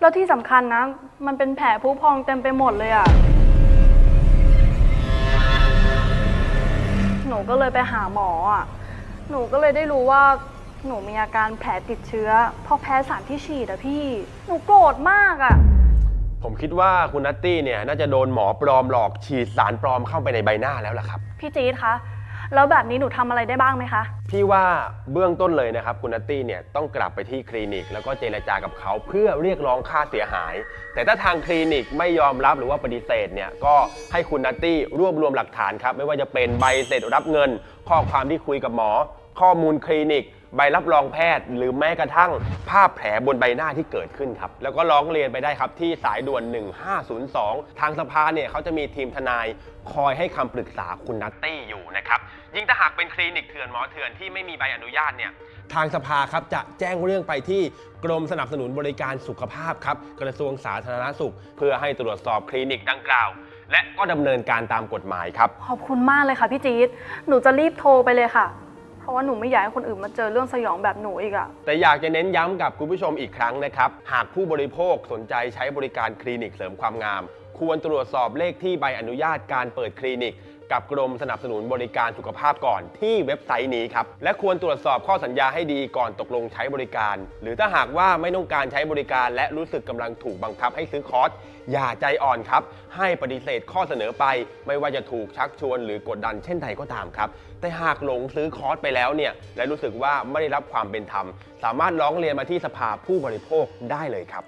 แล้วที่สำคัญนะ มันเป็นแผลผุพองเต็มไปหมดเลยอะหนูก็เลยไปหาหมออะหนูก็เลยได้รู้ว่าหนูมีอาการแผลติดเชื้อเพราะแพ้สารที่ฉีดอะพี่ หนูโกรธมากอะผมคิดว่าคุณนัตตี้เนี่ยน่าจะโดนหมอปลอมหลอกฉีดสารปลอมเข้าไปในใบหน้าแล้วล่ะครับ พี่จี๊ดคะ แล้วแบบนี้หนูทำอะไรได้บ้างไหมคะ พี่ว่าเบื้องต้นเลยนะครับคุณนัตตี้เนี่ยต้องกลับไปที่คลินิก แล้วก็เจรจากับเขาเพื่อเรียกร้องค่าเสียหาย แต่ถ้าทางคลินิกไม่ยอมรับหรือว่าปฏิเสธเนี่ยก็ให้คุณนัตตี้รวบรวมหลักฐานครับไม่ว่าจะเป็นใบเสร็จรับเงิน ข้อความที่คุยกับหมอ ข้อมูลคลินิก ใบรับรองแพทย์ หรือแม้กระทั่งภาพแผลบนใบหน้าที่เกิดขึ้นครับ แล้วก็ร้องเรียนไปได้ครับที่สายด่วน 1502 ทางสภาเนี่ยเขาจะมีทีมทนายคอยให้คำปรึกษาคุณนัตตี้อยู่นะครับ ยิ่งถ้าหากเป็นคลินิกเถื่อนหมอเถื่อนที่ไม่มีใบอนุญาตเนี่ยทางสภาครับจะแจ้งเรื่องไปที่กรมสนับสนุนบริการสุขภาพครับกระทรวงสาธารณสุข เพื่อให้ตรวจสอบคลินิกดังกล่าว และก็ดำเนินการตามกฎหมายครับ ขอบคุณมากเลยค่ะพี่จี๊ดหนูจะรีบโทรไปเลยค่ะ ราะว่าหนูไม่อยากให้คนอื่นมาเจอเรื่องสยองแบบหนูอีกอะแต่อยากจะเน้นย้ำกับคุณผู้ชมอีกครั้งนะครับ หากผู้บริโภคสนใจใช้บริการคลินิกเสริมความงาม ควรตรวจสอบเลขที่ใบอนุญาตการเปิดคลินิก กับกรมสนับสนุนบริการสุขภาพก่อนที่เว็บไซต์นี้ครับ และควรตรวจสอบข้อสัญญาให้ดีก่อนตกลงใช้บริการ หรือถ้าหากว่าไม่ต้องการใช้บริการ และรู้สึกกำลังถูกบังคับให้ซื้อคอร์สอย่าใจอ่อนครับ ให้ปฏิเสธข้อเสนอไป ไม่ว่าจะถูกชักชวนหรือกดดันเช่นใดก็ตามครับ แต่หากหลงซื้อคอร์สไปแล้วเนี่ยและรู้สึกว่าไม่ได้รับความเป็นธรรม สามารถร้องเรียนมาที่สภาผู้บริโภคได้เลยครับ